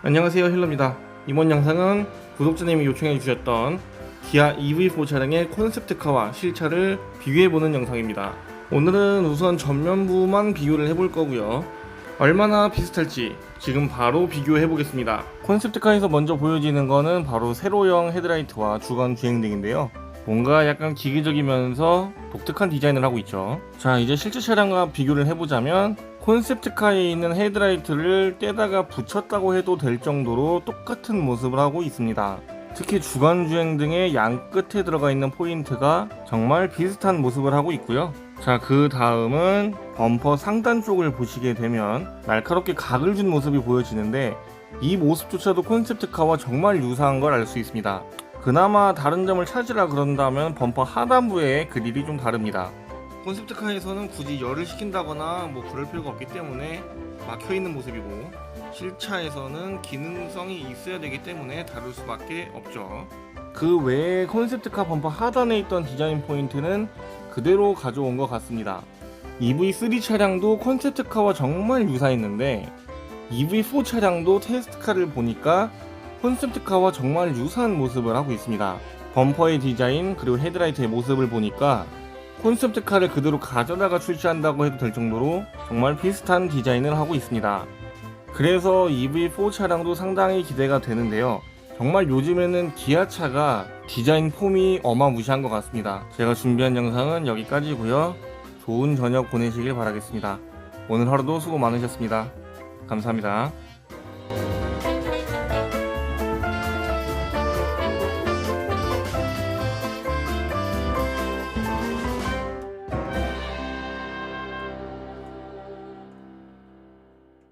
안녕하세요 힐러입니다. 이번 영상은 구독자님이 요청해 주셨던 기아 EV4 차량의 콘셉트카와 실차를 비교해보는 영상입니다. 오늘은 우선 전면부만 비교를 해볼 거고요. 얼마나 비슷할지 지금 바로 비교해 보겠습니다. 콘셉트카에서 먼저 보여지는 거는 바로 세로형 헤드라이트와 주간 주행등인데요 뭔가 약간 기계적이면서 독특한 디자인을 하고 있죠 자 이제 실제 차량과 비교를 해보자면 콘셉트카에 있는 헤드라이트를 떼다가 붙였다고 해도 될 정도로 똑같은 모습을 하고 있습니다. 특히 주간주행 등의 양 끝에 들어가 있는 포인트가 정말 비슷한 모습을 하고 있고요. 자, 그 다음은 범퍼 상단 쪽을 보시게 되면 날카롭게 각을 준 모습이 보여지는데 이 모습조차도 콘셉트카와 정말 유사한 걸 알 수 있습니다. 그나마 다른 점을 찾으라 그런다면 범퍼 하단부의 그릴이 좀 다릅니다. 콘셉트카에서는 굳이 열을 식힌다거나 뭐 그럴 필요가 없기 때문에 막혀 있는 모습이고 실차에서는 기능성이 있어야 되기 때문에 다룰 수밖에 없죠. 그 외에 콘셉트카 범퍼 하단에 있던 디자인 포인트는 그대로 가져온 것 같습니다. EV3 차량도 콘셉트카와 정말 유사했는데 EV4 차량도 테스트카를 보니까 콘셉트카와 정말 유사한 모습을 하고 있습니다. 범퍼의 디자인 그리고 헤드라이트의 모습을 보니까 콘셉트카를 그대로 가져다가 출시한다고 해도 될 정도로 정말 비슷한 디자인을 하고 있습니다. 그래서 EV4 차량도 상당히 기대가 되는데요. 정말 요즘에는 기아차가 디자인 폼이 어마무시한 것 같습니다. 제가 준비한 영상은 여기까지고요. 좋은 저녁 보내시길 바라겠습니다. 오늘 하루도 수고 많으셨습니다. 감사합니다.